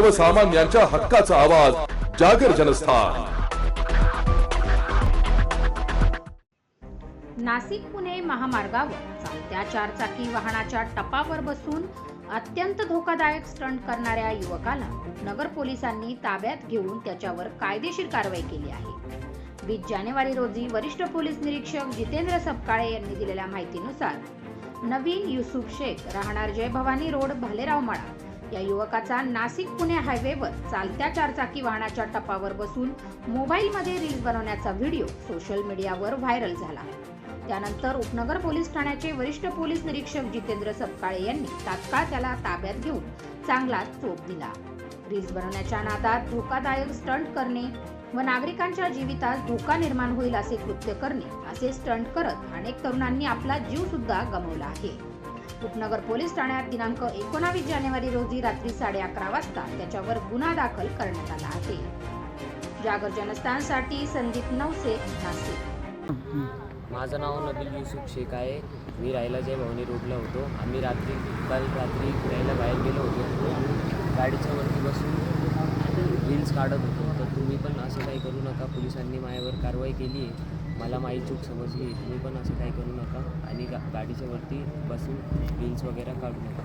सर्वसामान्यांच्या हक्काचा आवाज जागर जनस्थान. नाशिक पुणे महामार्गावर चालत्या चारचाकी वाहनाच्या टपावर बसून अत्यंत धोकादायक स्टंट करणाऱ्या युवकाला नगर पोलिसांनी ताब्यात घेऊन त्याच्यावर कायदेशीर कारवाई केली आहे. वीस जानेवारी रोजी वरिष्ठ पोलीस निरीक्षक जितेंद्र सपकाळे यांनी दिलेल्या माहितीनुसार नवीन युसुफ शेख राहणार जय भवानी रोड भालेराव माळा या युवकाचा नाशिक पुणे हायवेवर चालत्या चारचाकी वाहनाच्या टपावर बसून मोबाईलमध्ये रील्स बनवण्याचा व्हिडिओ सोशल मीडियावर व्हायरल झाला. त्यानंतर उपनगर पोलीस ठाण्याचे वरिष्ठ पोलीस निरीक्षक जितेंद्र सपकाळे यांनी तात्काळ त्याला ताब्यात घेऊन चांगला चोप दिला. रील्स बनवण्याच्या नादात धोकादायक स्टंट करणे व नागरिकांच्या जीवितात धोका निर्माण होईल असे कृत्य करणे असे स्टंट करत अनेक तरुणांनी आपला जीव सुद्धा गमावला आहे. उपनगर पोलीस ठाण्यात दिनांक एकोणावीस जानेवारी रोजी रात्री साडे अकरा वाजता त्याच्यावर गुन्हा दाखल करण्यात आला आहे. जागर जनस्थानसाठी संदीप नवसे नाशिक. माझं नाव नबील युसुफ शेख आहे. मी राहायला जे भवनी रोडला होतो. आम्ही रात्री काल रात्री फिरायला बाहेर गेलो होतो. गाडीच्या वरती बसून रील्स काढत होतो. तर तुम्ही पण असं काही करू नका. पोलिसांनी माझ्यावर कारवाई केली आहे. मला माझी चूक समजली तुम्ही पण असं काही करू नका. आणि गा गाडीच्या वरती बसून रील्स वगैरे काढू नका.